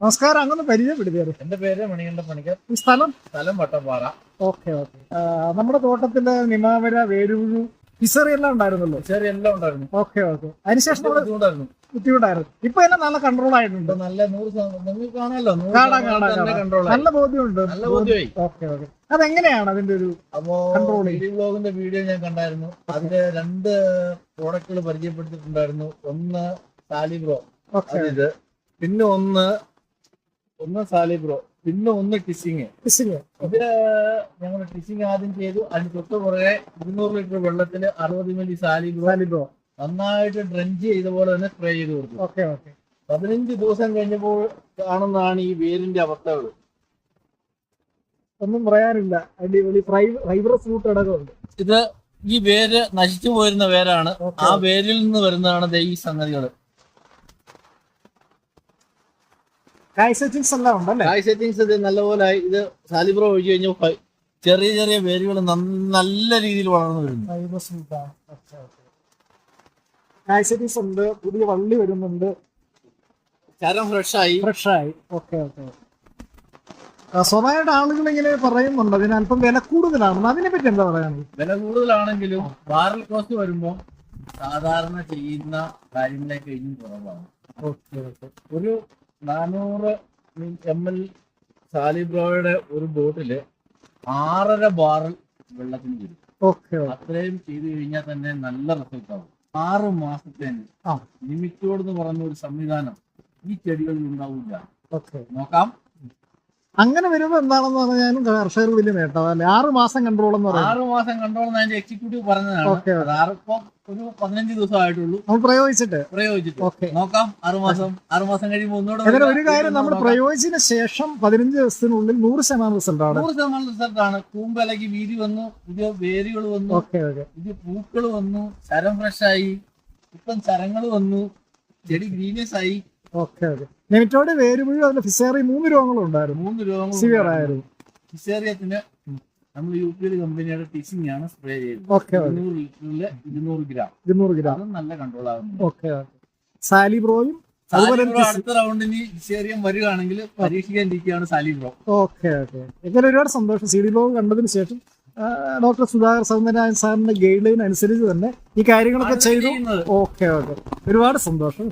നമസ്കാരം അങ്ങനെ പരിചയപ്പെടുത്തിയത് എന്റെ പേര് മണികണ്ഠ പണിക്കർ. ഈ സ്ഥലം? സ്ഥലം വട്ടപ്പാറ ഓക്കെ ഓക്കെ. നമ്മുടെ തോട്ടത്തിൽ നിമാവര വേരൂരു ഫിസറി എല്ലാം ഉണ്ടായിരുന്നല്ലോ? ചെറിയ എല്ലാം ഉണ്ടായിരുന്നു. Okay okay. അതിനുശേഷം നമ്മൾ ബുദ്ധിമുട്ടായിരുന്നു. ബുദ്ധിമുട്ടായിരുന്നു. ഇപ്പൊ എന്നെ നല്ല കൺട്രോൾ ആയിട്ടുണ്ട്. ഇപ്പൊ നല്ല നൂറ് ശതമാനം നിങ്ങൾക്ക് കാണാമല്ലോ? നൂറ് കാണാം, ശതമാനം കാണാം, തന്നെ control ആയി. നല്ല ബോധ്യമുണ്ട്. നല്ല ബോധ്യമായി. Okay okay. അതെങ്ങനെയാണ് അതിന്റെ ഒരു അപ്പോ Control? ചെയ്യും. വീഡിയോ ബ്ലോഗിന്റെ വീഡിയോ ഞാൻ കണ്ടായിരുന്നു. അതിന്റെ രണ്ട് പ്രോഡക്റ്റുകൾ പരിചയപ്പെടുത്തിയിട്ടുണ്ടായിരുന്നു. ഒന്ന് സാലിബ്രോ ഓക്കെ. ഇത്. പിന്നെ ഒന്ന് ഒന്ന് സാലിബ്രോ പിന്നെ ഒന്ന് ടിസിങ് ടിസിങ് ഇത് ഞങ്ങൾ ടിസിങ് ആദ്യം ചെയ്തു. അതിന് തൊട്ട് പുറകെ ഇരുന്നൂറ് ലിറ്റർ വെള്ളത്തിൽ അറുപത് മില്ലി സാലിബ്രോ ബ്രോ നന്നായിട്ട് ഡ്രഞ്ച് ചെയ്ത പോലെ തന്നെ സ്പ്രേ ചെയ്ത് കൊടുത്തു. Okay okay. പതിനഞ്ച് ദിവസം കഴിഞ്ഞപ്പോൾ കാണുന്നതാണ് ഈ വേരിന്റെ അവസ്ഥകൾ ഒന്നും പറയാനില്ല. അടിപൊളി ഫൈബ്രസ് റൂട്ട് അടക്കമുണ്ട്. ഇത് ഈ വേര് നശിച്ചു പോയിരുന്ന വേരാണ്. ആ വേരിൽ നിന്ന് വരുന്നതാണ് ഈ സംഗതികൾ നല്ലപോലെ ഇത് സാലിബ്രോ ഒഴിച്ചു കഴിഞ്ഞാൽ ഫ- ചെറിയ ചെറിയ വേരുകൾ നല്ല രീതിയിൽ വളർന്നു വരുന്നു. ഉണ്ട്. പുതിയ വള്ളി വരുന്നുണ്ട്. ചരം ഫ്രഷായി. ഫ്രഷായി. ഓക്കെ ഓക്കെ സ്വന്തമായിട്ട് ആളുകൾ ഇങ്ങനെ പറയുന്നുണ്ട്. അതിന് അല്പം വില കൂടുതലാണെന്ന് അതിനെ പറ്റി എന്താ പറയുന്നത് വില കൂടുതലാണെങ്കിലും ബാരൽ കോസ്റ്റ് വരുമ്പോൾ സാധാരണ ചെയ്യുന്ന കാര്യങ്ങളെ കഴിഞ്ഞും കുറവാണ്. ഓക്കെ ഓക്കെ ഒരു നാനൂറ് എം എൽ സാലിബ്രോയുടെ ഒരു ബോട്ടിൽ ആറര ബാറൽ വെള്ളത്തിന് വരും ഓക്കെ അത്രയും ചെയ്തു കഴിഞ്ഞാൽ തന്നെ നല്ല റിസൾട്ട് ആവും. ആറ് മാസത്തേന് നിമിറ്റോട് എന്ന് പറഞ്ഞ ഒരു സംവിധാനം ഈ ചെടികളിൽ ഉണ്ടാവില്ല. നോക്കാം. അങ്ങനെ വരുമ്പോൾ എന്താണെന്ന് പറഞ്ഞാലും കർഷകർ വലിയ നേട്ടം. അല്ലെ ആറ് മാസം കൺട്രോൾ എന്ന് പറയുന്നത്. ആറ് മാസം കൺട്രോൾ അതിന്റെ എക്സിക്യൂട്ടീവ് പറഞ്ഞതാണ്. ആറിപ്പം ഒരു പതിനഞ്ച് ദിവസമായിട്ടുള്ളൂ നമ്മൾ പ്രയോഗിച്ചിട്ട്. പ്രയോഗിച്ചിട്ട്. ഓക്കെ. നോക്കാം. ആറ് മാസം. ആറ് മാസം കഴിയുമ്പോൾ ഒന്നുകൂടെ അങ്ങനെ ഒരു കാര്യം നമ്മൾ. പ്രയോഗിച്ചതിന് ശേഷം പതിനഞ്ച് ദിവസത്തിനുള്ളിൽ നൂറ് ശതമാനം റിസൾട്ട് ആണ്. നൂറ് ശതമാനം റിസൾട്ടാണ് കൂമ്പലക്ക് വീതി വന്നു. പുതിയ വേരുകൾ വന്നു. Okay okay. പുതിയ പൂക്കൾ വന്നു. ചരം ഫ്രഷായി ഇപ്പം ചരങ്ങൾ വന്നു. ചെടി ഗ്രീനിയസ് ആയി. Okay okay. നെമിറ്റോട് വേര് അതിൽ ഫിസേറി മൂന്ന് രോഗങ്ങളും ഉണ്ടായിരുന്നു. മൂന്ന് രോഗങ്ങൾ സിവിയർ ആയിരുന്നു. ഫിസേറിയത്തിന് നമ്മൾ യു പി ഒരു കമ്പനിയുടെ ടിച്ചിങ് ആണ് സ്പ്രേ ചെയ്തത്. ഇരുന്നൂറ് ലിറ്ററിൽ ഇരുന്നൂറ് ഗ്രാം. ഇരുന്നൂറ് ഗ്രാം. അതും നല്ല കൺട്രോൾ ആകുന്നു ഓക്കെ സാലി സാലിബ്രോയും അതുപോലെ അടുത്ത റൗണ്ടിന് ഫിസേറിയം വരികയാണെങ്കിൽ പരീക്ഷിക്കാനിരിക്കുകയാണ് സാലിബ്രോ. ഓക്കെ ഓക്കെ എങ്ങനെ ഒരുപാട് സന്തോഷം. സി ഡി ബ്ലോഗ് കണ്ടതിന് ശേഷം ഡോക്ടർ സുധാകർ സൗന്ദരരാജൻ സാറിന്റെ ഗൈഡ് ലൈൻ അനുസരിച്ച് തന്നെ ഈ കാര്യങ്ങളൊക്കെ ചെയ്തു. ഓക്കെ ഓക്കെ ഒരുപാട് സന്തോഷം.